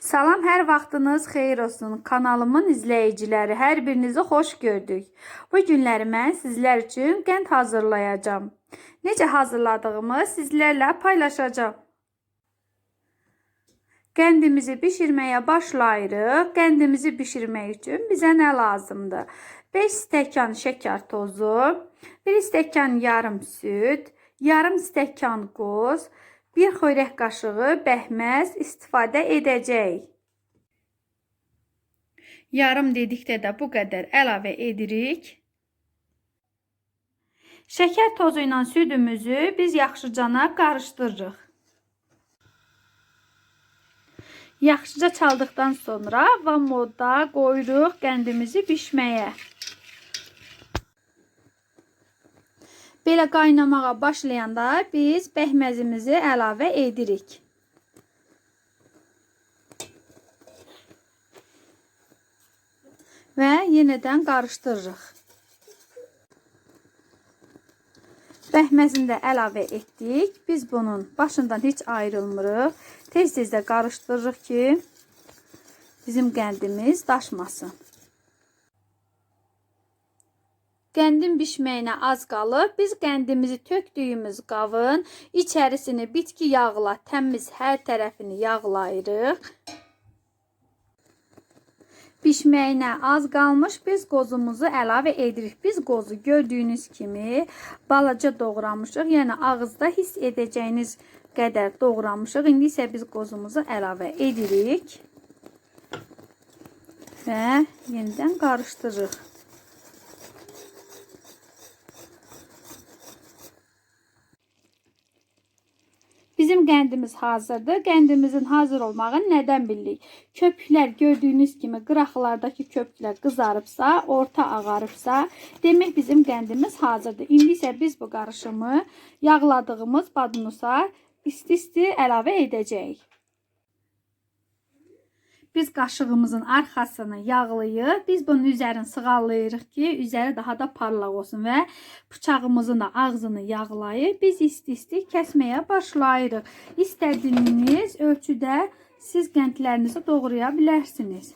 Salam, hər vaxtınız xeyir olsun. Kanalımın izləyiciləri, hər birinizi xoş gördük. Bu günləri mən sizlər üçün qənd hazırlayacağam. Necə hazırladığımı sizlərlə paylaşacağam. Qəndimizi bişirməyə başlayırıq. Qəndimizi bişirmək üçün bizə nə lazımdır? 5 stəkan şəkər tozu, 1 stəkan yarım süd, yarım stəkan qoz, 1 xörək qaşığı bəhməz istifadə edəcəyik. Yarım dedikdə də bu qədər əlavə edirik. Şəkər tozu ilə südümüzü biz yaxşıcana qarışdırırıq. Yaxşıca çaldıqdan sonra van modda qoyuruq qəndimizi bişməyə. Belə qaynamağa başlayanda biz bəhməzimizi əlavə edirik. Və yenidən qarışdırırıq. Bəhməzini də əlavə etdik. Biz bunun başından heç ayrılmırıq. Tez-tez də qarışdırırıq ki, bizim qəndimiz daşmasın. Qəndin bişməyinə az qalıb. Biz qəndimizi tökdüyümüz qabın içərisini bitki yağla təmiz hər tərəfini yağlayırıq. Bişməyinə az qalmış biz qozumuzu əlavə edirik. Biz qozu gördüyünüz kimi balaca doğramışıq. Yəni ağızda hiss edəcəyiniz qədər doğramışıq. İndi isə biz qozumuzu əlavə edirik. Və yenidən qarışdırırıq. Bizim qəndimiz hazırdır. Qəndimizin hazır olmağını nədən bilirik? Köpüklər gördüyünüz kimi qıraqlardakı köpüklər qızarıbsa, orta ağarıbsa, demək bizim qəndimiz hazırdır. İndi isə biz bu qarışımı yağladığımız badnusa isti-isti əlavə edəcəyik. Biz qaşığımızın arxasını yağlayıb, biz bunun üzərini sığallayırıq ki, üzəri daha da parlaq olsun və bıçağımızın da ağzını yağlayıb biz isti-isti kəsməyə başlayırıq. İstədiyiniz ölçüdə siz qəndlərinizi doğraya bilərsiniz.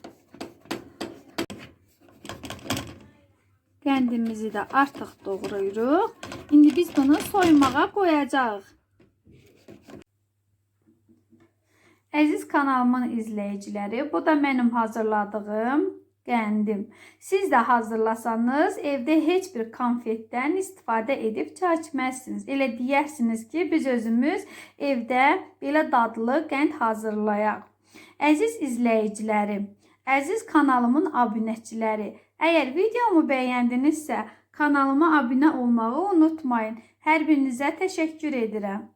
Qəndimizi də artıq doğrayırıq. İndi biz bunu soymağa qoyacağıq. Əziz kanalımın izləyiciləri, bu da mənim hazırladığım qəndim. Siz də hazırlasanız, evdə heç bir konfetdən istifadə edib çay içməzsiniz. Elə deyərsiniz ki, biz özümüz evdə belə dadlı qənd hazırlayaq. Əziz izləyicilərim, əziz kanalımın abunəçiləri, əgər videomu bəyəndinizsə, kanalıma abunə olmağı unutmayın. Hər birinizə təşəkkür edirəm.